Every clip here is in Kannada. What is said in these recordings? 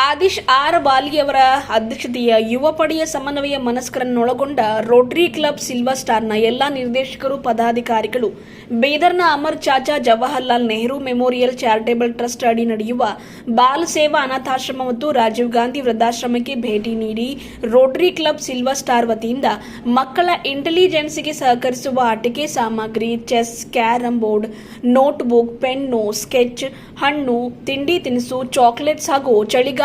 ಆದಿಶ್ ಆರ್ ಬಾಲಿಯವರ ಅಧ್ಯಕ್ಷತೆಯ ಯುವ ಪಡೆಯ ಸಮನ್ವಯ ಮನಸ್ಕರನ್ನೊಳಗೊಂಡ ರೋಟರಿ ಕ್ಲಬ್ ಸಿಲ್ವರ್ ಸ್ಟಾರ್ನ ಎಲ್ಲಾ ನಿರ್ದೇಶಕರು, ಪದಾಧಿಕಾರಿಗಳು, ಬೀದರ್ನ Amar Chacha, Jawaharlal Nehru, memorial charitable trust ಅಡಿ ನಡೆಯುವ ಬಾಲ ಸೇವಾ ಅನಾಥಾಶ್ರಮ ಮತ್ತು ರಾಜೀವ್ ಗಾಂಧಿ ವೃದ್ಧಾಶ್ರಮಕ್ಕೆ ಭೇಟಿ ನೀಡಿ ರೋಟರಿ ಕ್ಲಬ್ ಸಿಲ್ವರ್ ಸ್ಟಾರ್ ವತಿಯಿಂದ ಮಕ್ಕಳ ಇಂಟೆಲಿಜೆನ್ಸ್ಗೆ ಸಹಕರಿಸುವ ಆಟಿಕೆ ಸಾಮಗ್ರಿ, chess, carrom board, notebook, pen, sketch, ಹಣ್ಣು, ತಿಂಡಿ ತಿನಿಸು, ಚಾಕ್ಲೇಟ್ಸ್ ಹಾಗೂ ಚಳಿಗಾಲ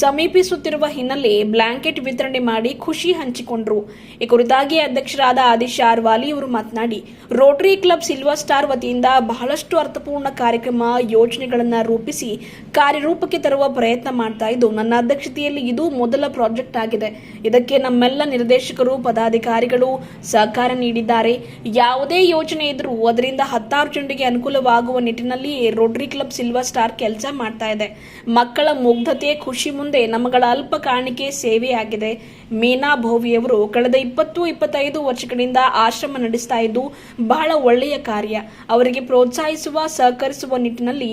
ಸಮೀಪಿಸುತ್ತಿರುವ ಹಿನ್ನೆಲೆ ಬ್ಲಾಂಕೆಟ್ ವಿತರಣೆ ಮಾಡಿ ಖುಷಿ ಹಂಚಿಕೊಂಡರು. ಈ ಕುರಿತಾಗಿ ಅಧ್ಯಕ್ಷರಾದ ಆದಿಶ್ ಶಾರ್ವಾಲಿ ಅವರು ಮಾತನಾಡಿ, ರೋಟರಿ ಕ್ಲಬ್ ಸಿಲ್ವರ್ ಸ್ಟಾರ್ ವತಿಯಿಂದ ಬಹಳಷ್ಟು ಅರ್ಥಪೂರ್ಣ ಕಾರ್ಯಕ್ರಮ ಯೋಜನೆಗಳನ್ನು ರೂಪಿಸಿ ಕಾರ್ಯರೂಪಕ್ಕೆ ತರುವ ಪ್ರಯತ್ನ ಮಾಡ್ತಾ ಇದ್ದು, ನನ್ನ ಅಧ್ಯಕ್ಷತೆಯಲ್ಲಿ ಇದು ಮೊದಲ ಪ್ರಾಜೆಕ್ಟ್ ಆಗಿದೆ. ಇದಕ್ಕೆ ನಮ್ಮೆಲ್ಲ ನಿರ್ದೇಶಕರು, ಪದಾಧಿಕಾರಿಗಳು ಸಹಕಾರ ನೀಡಿದ್ದಾರೆ. ಯಾವುದೇ ಯೋಜನೆ ಇದ್ರೂ ಅದರಿಂದ ಹತ್ತಾರು ಜನರಿಗೆ ಅನುಕೂಲವಾಗುವ ನಿಟ್ಟಿನಲ್ಲಿ ರೋಟರಿ ಕ್ಲಬ್ ಸಿಲ್ವರ್ ಸ್ಟಾರ್ ಕೆಲಸ ಮಾಡ್ತಾ ಇದೆ. ಮಕ್ಕಳ ಮುಗ್ಧತೆ ಖುಷಿ ಮುಂದೆ ನಮ್ಮಗಳ ಅಲ್ಪ ಕಾಣಿಕೆ ಸೇವೆಯಾಗಿದೆ. ಮೀನಾ ಭೋವಿಯವರು ಕಳೆದ ಇಪ್ಪತ್ತು, ಇಪ್ಪತ್ತೈದು ವರ್ಷಗಳಿಂದ ಆಶ್ರಮ ನಡೆಸ್ತಾ ಇದ್ದು, ಬಹಳ ಒಳ್ಳೆಯ ಕಾರ್ಯ. ಅವರಿಗೆ ಪ್ರೋತ್ಸಾಹಿಸುವ, ಸಹಕರಿಸುವ ನಿಟ್ಟಿನಲ್ಲಿ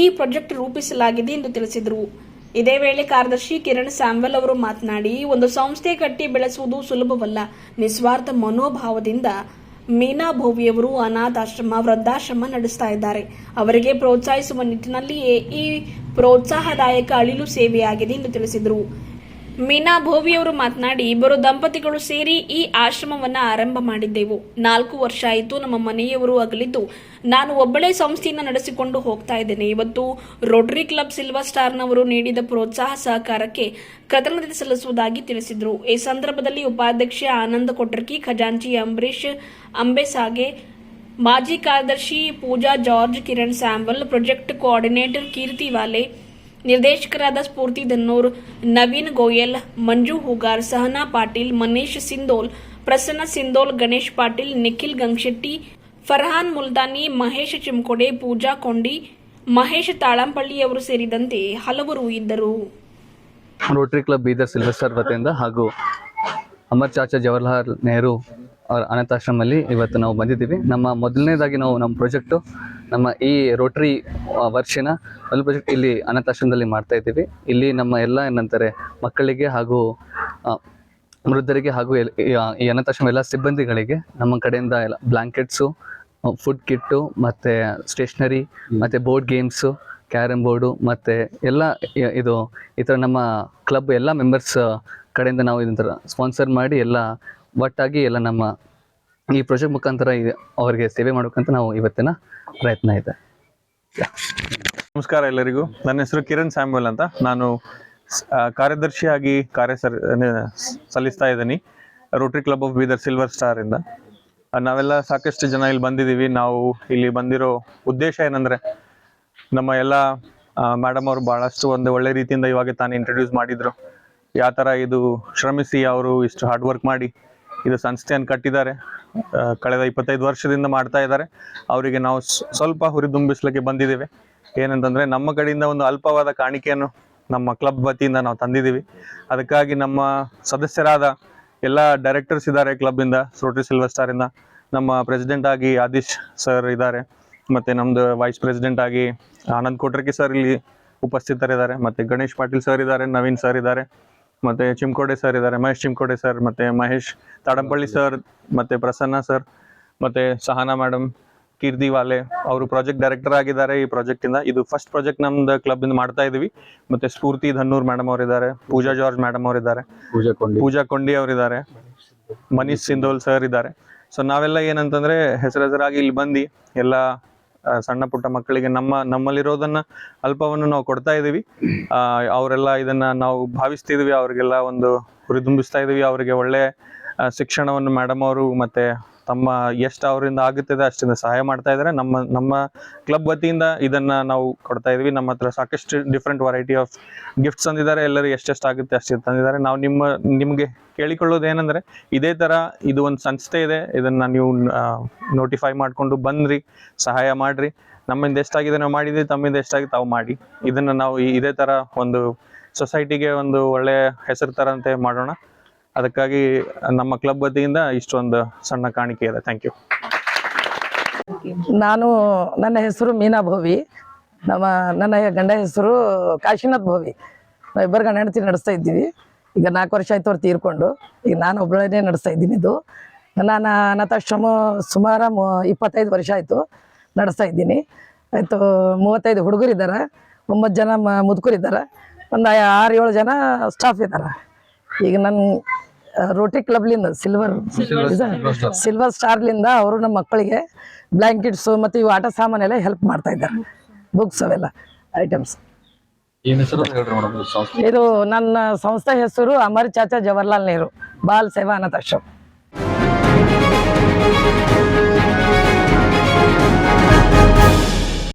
ಈ ಪ್ರಾಜೆಕ್ಟ್ ರೂಪಿಸಲಾಗಿದೆ ಎಂದು ತಿಳಿಸಿದರು. ಇದೇ ವೇಳೆ ಕಾರ್ಯದರ್ಶಿ ಕಿರಣ್ ಸ್ಯಾಮ್ವೆಲ್ ಅವರು ಮಾತನಾಡಿ, ಒಂದು ಸಂಸ್ಥೆ ಕಟ್ಟಿ ಬೆಳೆಸುವುದು ಸುಲಭವಲ್ಲ. ನಿಸ್ವಾರ್ಥ ಮನೋಭಾವದಿಂದ ಮೀನಾ ಭೋವಿಯವರು ಅನಾಥಾಶ್ರಮ, ವೃದ್ಧಾಶ್ರಮ ನಡೆಸ್ತಾ ಇದ್ದಾರೆ. ಅವರಿಗೆ ಪ್ರೋತ್ಸಾಹಿಸುವ ನಿಟ್ಟಿನಲ್ಲಿಯೇ ಈ ಪ್ರೋತ್ಸಾಹದಾಯಕ ಅಳಿಲು ಸೇವೆಯಾಗಿದೆ ಎಂದು ತಿಳಿಸಿದರು. ಮೀನಾ ಭೋವಿಯವರು ಮಾತನಾಡಿ, ಇಬ್ಬರು ದಂಪತಿಗಳು ಸೇರಿ ಈ ಆಶ್ರಮವನ್ನ ಆರಂಭ ಮಾಡಿದ್ದೆವು. ನಾಲ್ಕು ವರ್ಷ ಆಯಿತು ನಮ್ಮ ಮನೆಯವರು ಅಗಲಿದ್ದು. ನಾನು ಒಬ್ಬಳೇ ಸಂಸ್ಥೆಯನ್ನು ನಡೆಸಿಕೊಂಡು ಹೋಗ್ತಾ ಇದ್ದೇನೆ. ಇವತ್ತು ರೋಟರಿ ಕ್ಲಬ್ ಸಿಲ್ವರ್ ಸ್ಟಾರ್ನವರು ನೀಡಿದ ಪ್ರೋತ್ಸಾಹ ಸಹಕಾರಕ್ಕೆ ಕೃತಜ್ಞತೆ ಸಲ್ಲಿಸುವುದಾಗಿ ತಿಳಿಸಿದರು. ಈ ಸಂದರ್ಭದಲ್ಲಿ ಉಪಾಧ್ಯಕ್ಷ ಆನಂದ ಕೊಟ್ರಕಿ, ಖಜಾಂಚಿ ಅಂಬರೀಶ್ ಅಂಬೆಸಾಗೆ ಮಾಜಿ ಕಾರ್ಯದರ್ಶಿ Pooja George, Kiran Sambal project coordinator ಕೀರ್ತಿ ವಾಲೆ ನಿರ್ದೇಶಕರಾದ ಸ್ಫೂರ್ತಿ ಧನ್ನೂರ್ ನವೀನ್ ಗೋಯಲ್, ಮಂಜು ಹೂಗಾರ್, ಸಹನಾ ಪಾಟೀಲ್, ಮನೀಶ್ ಸಿಂಧೋಲ್, ಪ್ರಸನ್ನ ಸಿಂಧೋಲ್, ಗಣೇಶ್ ಪಾಟೀಲ್, ನಿಖಿಲ್ ಗಂಗಶೆಟ್ಟಿ, ಫರ್ಹಾನ್ ಮುಲ್ತಾನಿ, ಮಹೇಶ್ ಚಿಮ್ಕೋಡೆ, ಪೂಜಾ ಕೊಂಡಿ, ಮಹೇಶ್ ತಾಳಂಪಳ್ಳಿಯವರು ಸೇರಿದಂತೆ ಹಲವರು ಇದ್ದರು. Rotary club Bidar Sylvester star ವತಿಯಿಂದ ಹಾಗೂ ಅಮರ್ ಚಾಚಾ ಜವಾಹರ್ಲಾಲ್ ನೆಹರು ಅವರ ಅನಾಥಾಶ್ರಮದಲ್ಲಿ ಇವತ್ತು ನಾವು ಬಂದಿದ್ದೀವಿ. ನಮ್ಮ ಮೊದಲನೇದಾಗಿ ನಾವು ನಮ್ಮ ಪ್ರಾಜೆಕ್ಟು ನಮ್ಮ ಈ ರೋಟರಿ ವರ್ಷಿನ ಒಂದು ಪ್ರಾಜೆಕ್ಟ್ ಇಲ್ಲಿ ಅನಾಥಾಶ್ರಮದಲ್ಲಿ ಮಾಡ್ತಾ ಇದ್ದೀವಿ. ಇಲ್ಲಿ ನಮ್ಮ ಎಲ್ಲ ಏನಂತಾರೆ, ಮಕ್ಕಳಿಗೆ ಹಾಗೂ ವೃದ್ಧರಿಗೆ ಹಾಗೂ ಈ ಅನಾಥಾಶ್ರಮ ಎಲ್ಲ ಸಿಬ್ಬಂದಿಗಳಿಗೆ ನಮ್ಮ ಕಡೆಯಿಂದ ಎಲ್ಲ ಬ್ಲಾಂಕೆಟ್ಸು ಫುಡ್ ಕಿಟ್ಟು ಮತ್ತು ಸ್ಟೇಷ್ನರಿ ಮತ್ತು ಬೋರ್ಡ್ ಗೇಮ್ಸು ಕ್ಯಾರಮ್ ಬೋರ್ಡು ಮತ್ತು ಎಲ್ಲ ಇದು, ಈ ಥರ ನಮ್ಮ ಕ್ಲಬ್ ಎಲ್ಲ ಮೆಂಬರ್ಸ್ ಕಡೆಯಿಂದ ನಾವು ಇದೊಂಥರ ಸ್ಪಾನ್ಸರ್ ಮಾಡಿ ಎಲ್ಲ ಒಟ್ಟಾಗಿ ಎಲ್ಲ ನಮ್ಮ ಈ ಪ್ರಾಜೆಕ್ಟ್ ಮುಖಾಂತರ ಅವರಿಗೆ ಸೇವೆ ಮಾಡೋಕ್ಕಂತ ನಾವು ಇವತ್ತಿನ ಪ್ರಯತ್ನ ಇದೆ. ನಮಸ್ಕಾರ ಎಲ್ಲರಿಗೂ. ನನ್ನ ಹೆಸರು ಕಿರಣ್ ಸ್ಯಾಮ್ಯುಲ್ ಅಂತ. ನಾನು ಕಾರ್ಯದರ್ಶಿಯಾಗಿ ಕಾರ್ಯ ಸಲ್ಲಿಸ್ತಾ ಇದ್ದೀನಿ. Rotary club of Bidar silver star ಇಂದ. ನಾವೆಲ್ಲ ಸಾಕಷ್ಟು ಜನ ಇಲ್ಲಿ ಬಂದಿದ್ದೀವಿ. ನಾವು ಇಲ್ಲಿ ಬಂದಿರೋ ಉದ್ದೇಶ ಏನಂದ್ರೆ ನಮ್ಮ ಎಲ್ಲ ಮೇಡಮ್ ಅವರು ಬಹಳಷ್ಟು ಒಂದು ಒಳ್ಳೆ ರೀತಿಯಿಂದ ಇವಾಗ ತಾನು ಇಂಟ್ರೊಡ್ಯೂಸ್ ಮಾಡಿದ್ರು. ಯಾವ ಥರ ಇದು ಶ್ರಮಿಸಿ, ಅವರು ಇಷ್ಟು ಹಾರ್ಡ್ ವರ್ಕ್ ಮಾಡಿ ಇದು ಸಂಸ್ಥೆಯನ್ನು ಕಟ್ಟಿದ್ದಾರೆ. ಕಳೆದ ಇಪ್ಪತ್ತೈದು ವರ್ಷದಿಂದ ಮಾಡ್ತಾ ಇದ್ದಾರೆ. ಅವರಿಗೆ ನಾವು ಸ್ವಲ್ಪ ಹುರಿದುಂಬಿಸ್ಲಿಕ್ಕೆ ಬಂದಿದ್ದೇವೆ. ಏನಂತಂದ್ರೆ ನಮ್ಮ ಕಡೆಯಿಂದ ಒಂದು ಅಲ್ಪವಾದ ಕಾಣಿಕೆಯನ್ನು ನಮ್ಮ ಕ್ಲಬ್ ವತಿಯಿಂದ ನಾವು ತಂದಿದ್ದೀವಿ. ಅದಕ್ಕಾಗಿ ನಮ್ಮ ಸದಸ್ಯರಾದ ಎಲ್ಲ ಡೈರೆಕ್ಟರ್ಸ್ ಇದ್ದಾರೆ ಕ್ಲಬ್ಬಿಂದ ಸ್ರೋಟ್ರಿ ಸಿಲ್ವರ್ ಸ್ಟಾರ್ ಇಂದ. ನಮ್ಮ ಪ್ರೆಸಿಡೆಂಟ್ ಆಗಿ ಆದಿಶ್ ಸರ್ ಇದ್ದಾರೆ. ಮತ್ತೆ ನಮ್ಮದು ವೈಸ್ ಪ್ರೆಸಿಡೆಂಟ್ ಆಗಿ ಆನಂದ್ ಕೋಟ್ರಕಿ ಸರ್ ಇಲ್ಲಿ ಉಪಸ್ಥಿತರಿದ್ದಾರೆ. ಮತ್ತೆ ಗಣೇಶ್ ಪಾಟೀಲ್ ಸರ್ ಇದ್ದಾರೆ, ನವೀನ್ ಸರ್ ಇದ್ದಾರೆ. ಮತ್ತೆ ಚಿಮ್ಕೋಡೆ ಸರ್ ಇದ್ದಾರೆ. ಮಹೇಶ್ ಚಿಮ್ಕೋಡೆ ಸರ್ ಮತ್ತೆ ಮಹೇಶ್ ತಾಡಂಪಳ್ಳಿ ಸರ್ ಮತ್ತೆ ಪ್ರಸನ್ನ ಸರ್ ಮತ್ತೆ ಸಹನಾ ಮೇಡಮ್ ಕೀರ್ತಿ ವಾಲೆ ಅವರು ಪ್ರಾಜೆಕ್ಟ್ ಡೈರೆಕ್ಟರ್ ಆಗಿದ್ದಾರೆ ಈ ಪ್ರಾಜೆಕ್ಟ್ ಇಂದ. ಇದು ಫಸ್ಟ್ ಪ್ರಾಜೆಕ್ಟ್ ನಮ್ದು ಕ್ಲಬ್ ಇಂದ ಮಾಡ್ತಾ ಇದೀವಿ. ಮತ್ತೆ ಸ್ಫೂರ್ತಿ ಧನ್ನೂರ್ ಮೇಡಮ್ ಅವರಿದ್ದಾರೆ ಪೂಜಾ ಜಾರ್ಜ್ ಮೇಡಮ್ ಅವರಿದ್ದಾರೆ ಪೂಜೆ ಕೊಂಡು. ಪೂಜಾ ಕೊಂಡಿ ಅವರಿದ್ದಾರೆ ಮನೀಶ್ ಸಿಂಧೋಲ್ ಸರ್ ಇದ್ದಾರೆ. ಸೊ ನಾವೆಲ್ಲ ಏನಂತಂದ್ರೆ ಹೆಸರೆಸರಾಗಿ ಇಲ್ಲಿ ಬಂದು ಎಲ್ಲ ಸಣ್ಣ ಪುಟ್ಟ ಮಕ್ಕಳಿಗೆ ನಮ್ಮ ನಮ್ಮಲ್ಲಿರೋದನ್ನ ಅಲ್ಪವನ್ನು ನಾವು ಕೊಡ್ತಾ ಇದೀವಿ ಆ, ಅವರೆಲ್ಲ ಇದನ್ನ ನಾವು ಭಾವಿಸ್ತಿದೀವಿ ಅವರಿಗೆಲ್ಲ ಒಂದು ಹುರಿದುಂಬಿಸ್ತಾ ಇದೀವಿ ಅವರಿಗೆ ಒಳ್ಳೆ ಶಿಕ್ಷಣವನ್ನು ಮೇಡಮ್ ಅವರು ಮತ್ತೆ ತಮ್ಮ ಎಷ್ಟು ಅವರಿಂದ ಆಗುತ್ತದೆ ಅಷ್ಟಿಂದ ಸಹಾಯ ಮಾಡ್ತಾ ಇದ್ದಾರೆ. ನಮ್ಮ ನಮ್ಮ ಕ್ಲಬ್ ವತಿಯಿಂದ ಇದನ್ನ ನಾವು ಕೊಡ್ತಾ ಇದೀವಿ. ನಮ್ಮ ಹತ್ರ ಸಾಕಷ್ಟು ಡಿಫ್ರೆಂಟ್ ವೆರೈಟಿ ಆಫ್ ಗಿಫ್ಟ್ಸ್ ತಂದಿದ್ದಾರೆ. ಎಲ್ಲರೂ ಎಷ್ಟೆಷ್ಟು ಆಗುತ್ತೆ ಅಷ್ಟು ತಂದಿದ್ದಾರೆ. ನಾವು ನಿಮ್ಮ, ನಿಮಗೆ ಕೇಳಿಕೊಳ್ಳೋದು ಏನಂದ್ರೆ, ಇದೇ ತರ ಇದು ಒಂದು ಸಂಸ್ಥೆ ಇದೆ. ಇದನ್ನ ನೀವು ನೋಟಿಫೈ ಮಾಡ್ಕೊಂಡು ಬಂದ್ರಿ, ಸಹಾಯ ಮಾಡ್ರಿ. ನಮ್ಮಿಂದ ಎಷ್ಟಾಗಿದೆ ನಾವು ಮಾಡಿದ್ವಿ, ತಮ್ಮಿಂದ ಎಷ್ಟಾಗಿದೆ ತಾವು ಮಾಡಿ. ಇದನ್ನ ನಾವು ಇದೇ ತರ ಒಂದು ಸೊಸೈಟಿಗೆ ಒಂದು ಒಳ್ಳೆಯ ಹೆಸರು ತರಂತೆ ಮಾಡೋಣ. ಅದಕ್ಕಾಗಿ ನಮ್ಮ ಕ್ಲಬ್ ವತಿಯಿಂದ ಇಷ್ಟೊಂದು ಸಣ್ಣ ಕಾಣಿಕೆ ಇದೆ. ಥ್ಯಾಂಕ್ ಯು ನಾನು ನನ್ನ ಹೆಸರು ಮೀನಾ ಭೋವಿ. ನಮ್ಮ ನನ್ನ ಗಂಡ ಹೆಸರು ಕಾಶಿನಾಥ್ ಭೋವಿ. ನಾವು ಇಬ್ಬರು ಗಂಡ ಹೆಂಡತಿ ನಡೆಸ್ತಾ ಇದ್ದೀವಿ. ಈಗ ನಾಲ್ಕು ವರ್ಷ ಆಯ್ತು ಅವ್ರು ತೀರ್ಕೊಂಡು. ಈಗ ನಾನು ಒಬ್ಬಳೇ ನಡೆಸ್ತಾ ಇದ್ದೀನಿ ಇದು. ನಾನು ಅನಾಥಾಶ್ರಮ ಸುಮಾರು ಮು, ಇಪ್ಪತ್ತೈದು ವರ್ಷ ಆಯಿತು ನಡೆಸ್ತಾ ಇದ್ದೀನಿ. ಆಯಿತು ಮೂವತ್ತೈದು ಹುಡುಗರು ಇದ್ದಾರೆ ಒಂಬತ್ತು ಜನ ಮುದುಕರು ಇದ್ದಾರೆ ಒಂದು ಆರು ಏಳು ಜನ ಸ್ಟಾಫ್ ಇದ್ದಾರೆ ಈಗ ನನ್ ರೋಟರಿ ಕ್ಲಬ್ಲಿಂದ ಸಿಲ್ವರ್ ಸಿಲ್ವರ್ ಸ್ಟಾರ್ಲಿಂದ ಅವರು ನಮ್ಮ ಮಕ್ಕಳಿಗೆ ಬ್ಲಾಂಕೆಟ್ಸ್ ಮತ್ತು ಇವು ಆಟ ಸಾಮಾನೆಲ್ಲ ಹೆಲ್ಪ್ ಮಾಡ್ತಾ ಇದ್ದಾರೆ. ಬುಕ್ಸ್ ಅವೆಲ್ಲ ಐಟಮ್ಸ್ ಇದು ನನ್ನ ಸಂಸ್ಥೆ ಹೆಸರು ಅಮರ್ ಚಾಚಾ ಜವಾಹರ್ಲಾಲ್ ನೆಹರು ಬಾಲ್ ಸೇವಾ ಅನಾಥಾಶ್ರಮ